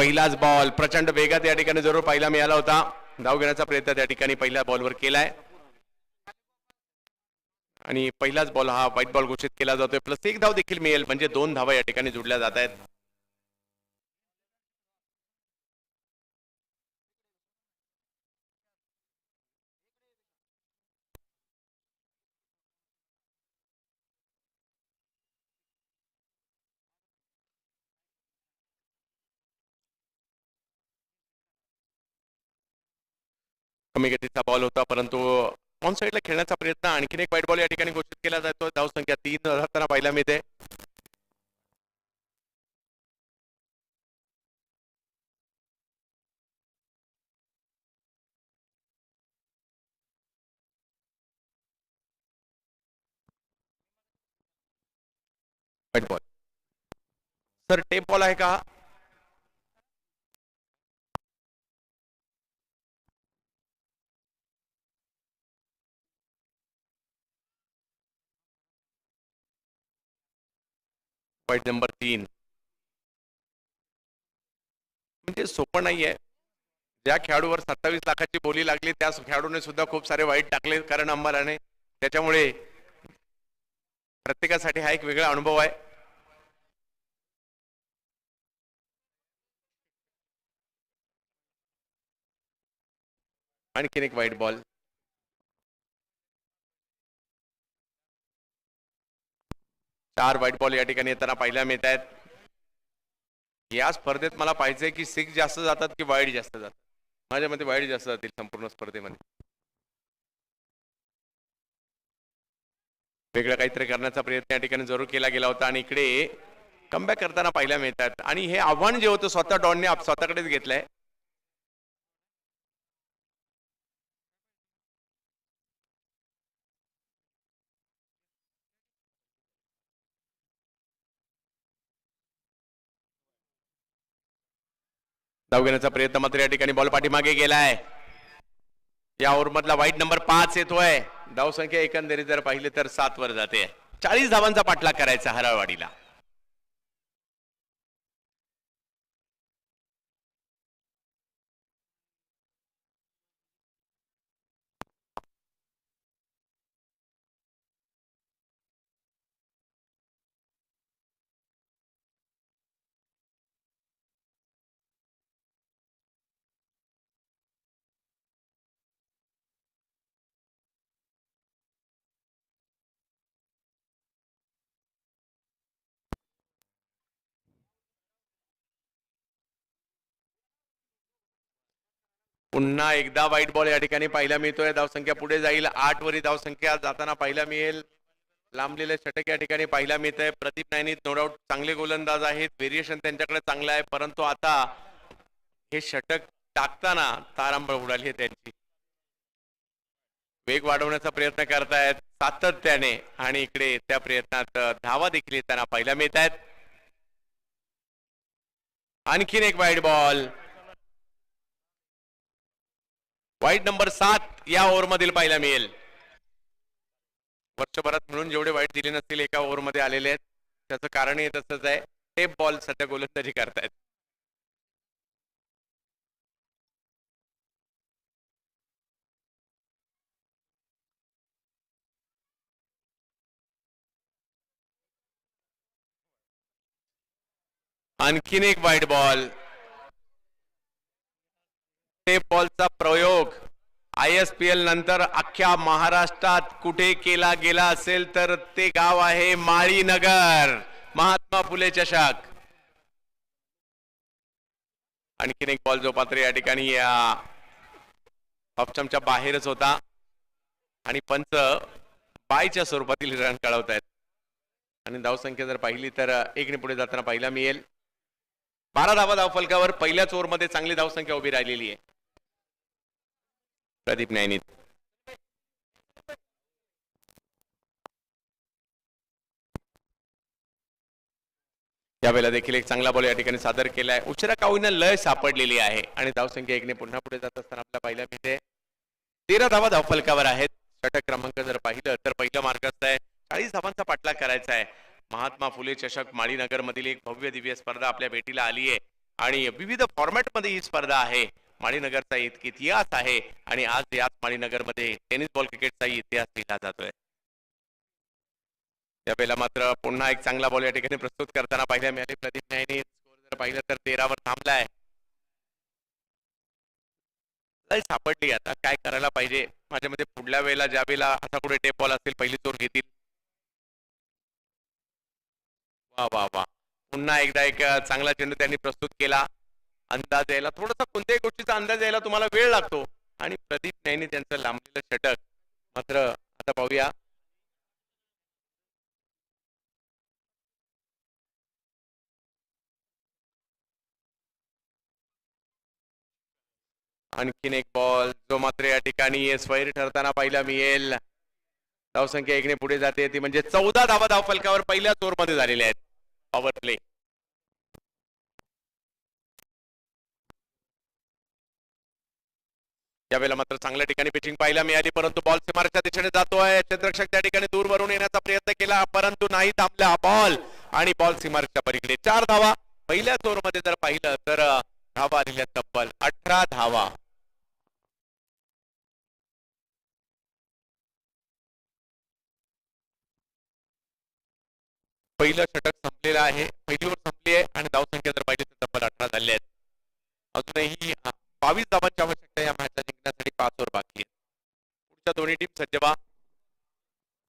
पहिलाच बॉल प्रचंड वेगात या ठिकाणी जरूर पाहायला मिळाला होता. धाव घेण्याचा प्रयत्न त्या ठिकाणी पहिल्या बॉलवर केलाय. आणि पहिलाच बॉल हा व्हाईट बॉल घोषित केला जातोय. प्लस एक धाव देखील मिळेल. म्हणजे दोन धावा या ठिकाणी जुडल्या जात आहेत. कमी गतीचा बॉल होता परंतु ऑन साईडला खेळण्याचा प्रयत्न आणखीन एक वाईट बॉल या ठिकाणी घोषित केला जातो. धाव संख्या तीन राहताना पाहायला मिळते white ball sir tape ball आहे का? पॉईंट नंबर तीन म्हणजे सोपं नाहीये. ज्या खेळाडूवर सत्तावीस लाखाची बोली लागली त्या खेळाडूने सुद्धा खूप सारे वाईट टाकले कारण अंबालाने त्याच्यामुळे प्रत्येकासाठी हा एक वेगळा अनुभव आहे. आणखीन एक वाईट बॉल. चार व्हाईट बॉल या ठिकाणी येताना पाहायला मिळत आहेत. या स्पर्धेत मला पाहिजे की सिक्स जास्त जातात की वाईट जास्त जातात? माझ्या मते वाईट जास्त जातील संपूर्ण स्पर्धेमध्ये. वेगळं काहीतरी करण्याचा प्रयत्न या ठिकाणी जरूर केला गेला होता आणि इकडे कमबॅक करताना पाहायला मिळतात. आणि हे आव्हान जे होतं स्वतः डॉनने आप- स्वतःकडेच घेतलंय. धाव घेण्याचा प्रयत्न मात्र या ठिकाणी बॉल पाठीमागे गेलाय. या ओव्हरमधला वाईट नंबर पाच येतोय. धावसंख्या एकंदरीत जर पाहिले तर सात वर जाते. चाळीस धावांचा पाठलाग करायचा हराळवाडीला. पुन्हा एकदा वाईट बॉल या ठिकाणी पाहायला मिळतोय. धावसंख्या पुढे जाईल. आठ वरी धावसंख्या जाताना पाहायला मिळेल. लांबलेले षटक या ठिकाणी पाहायला मिळत आहे प्रदीप नायनीत नो डाऊट चांगले गोलंदाज आहेत. व्हेरिएशन त्यांच्याकडे चांगलं आहे. परंतु आता हे षटक टाकताना तारांबळ उडाली आहे त्यांची. वेग वाढवण्याचा प्रयत्न करतायत सातत्याने आणि इकडे त्या प्रयत्नात धावा देखील येताना पाहायला मिळत आहेत आणखीन एक वाईट बॉल वाईट नंबर सात या ओव्हर मधील पाहायला मिळेल. वर्षभरात म्हणून जेवढे वाईट दिले नसतील एका ओव्हरमध्ये आलेले आहेत. त्याचं कारणही तसंच आहे. टेप बॉल सध्या गोलंदाजी करतायत. आणखीन एक वाईट बॉल बॉलचा प्रयोग. आय एस पी एल नंतर अख्ख्या महाराष्ट्रात कुठे केला गेला असेल तर ते गाव आहे माळीनगर. महात्मा फुले चषक. आणखीन एक बॉल जो पात्र या ठिकाणी या ऑप्शनच्या बाहेरच होता. आणि पंच बायच्या स्वरूपातील रन कळवत आहेत आणि धावसंख्या जर पाहिली तर एकने पुढे जाताना पाहायला मिळेल. बारा धावा धावफलकावर पहिल्याच ओव्हरमध्ये चांगली धावसंख्या उभी राहिलेली आहे. प्रदीप नैनित. यावेळेला देखील एक चांगला बॉल या ठिकाणी सादर केला आहे उशिरा कावीनं लय सापडलेली आहे. आणि धावसंख्या एकने पुन्हा पुढे जात असताना आपल्याला पाहायला मिळते म्हणजे तेरा धावा धावफलकावर आहेत. षटक क्रमांक जर पाहिलं तर पहिलं मार्गस्थ आहे. चाळीस धावांचा पाठलाग करायचा आहे. महात्मा फुले चषक माळीनगर मधील एक भव्य दिव्य स्पर्धा आपल्या भेटीला आली आहे आणि विविध फॉर्मॅटमध्ये ही स्पर्धा आहे. माळीनगरचा इतकी इतिहास आहे आणि आज याच माळीनगरमध्ये टेनिस बॉल क्रिकेटचा इतिहास लिहिला जातोय. यावेळेला मात्र पुन्हा एक चांगला बॉल या ठिकाणी प्रस्तुत करताना पाहायला मिळाले. प्रदीप नाईने स्कोर जर पाहिलं तर तेरावर थांबलाय. सापडली आता. काय करायला पाहिजे? माझ्या मध्ये पुढल्या वेळेला ज्या वेळेला असा कुठे टेप बॉल असेल पहिली चोर घेतील. वा वा वा. पुन्हा एकदा एक चांगला चेंडू त्यांनी प्रस्तुत केला. अंदाज यायला थोडासा कोणत्याही गोष्टीचा अंदाज यायला तुम्हाला वेळ लागतो. आणि प्रदीप नाईने त्यांचं लांबलेलं षटक. मात्र आता पाहूया. आणखीन एक बॉल जो मात्र या ठिकाणी स्वैर ठरताना पाहिला मिळेल. धावसंख्या एकने पुढे जाते. ती म्हणजे चौदा धावा धाव फलकावर पहिल्या चोरमध्ये झालेल्या आहेत. पॉवर प्ले यावेळेला मात्र चांगल्या ठिकाणी पिचिंग पाहायला मिळाली परंतु बॉल सीमारच्या दिशेने जातोय. चंद्रक्षक त्या ठिकाणी दूर वरून येण्याचा प्रयत्न केला परंतु नाही थांबला बॉल आणि बॉल सीमारच्या पलीकडे चार धावा. पहिल्या ओव्हरमध्ये जर पाहिलं तर धावा आलेल्या तब्बल अठरा धावा. पहिलं षटक संपलेलं आहे. पहिली ओव्हर संपली आहे आणि धावसंख्या जर पाहिजे तर तब्बल अठरा झाले आहेत. अजूनही बावीस धावांची आवश्यकता या मॅचला जिंकण्यासाठी पाच ओव्हर बाकी आहेत. पुढच्या दोन्ही टीम सज्ज व्हा.